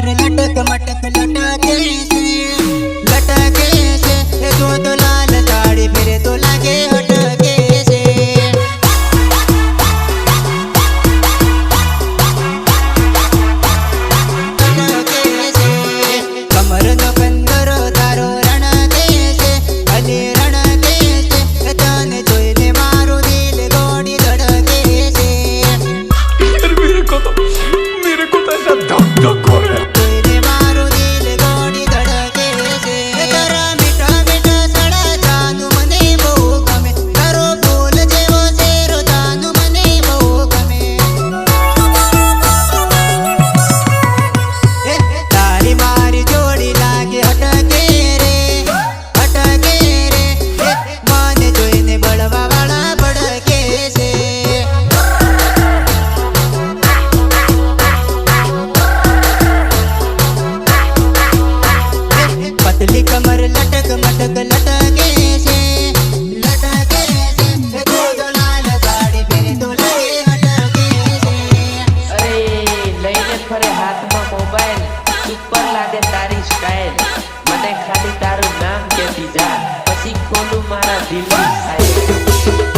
પર લટક મટક લટકે છે લટકે છે એ તો લાલ સાડી ફેરે તો લાગે તારી સ્ટાઇલ મને ખાલી તારું નામ કે દીધા પછી ખોલું મારા દિલની સાઈડ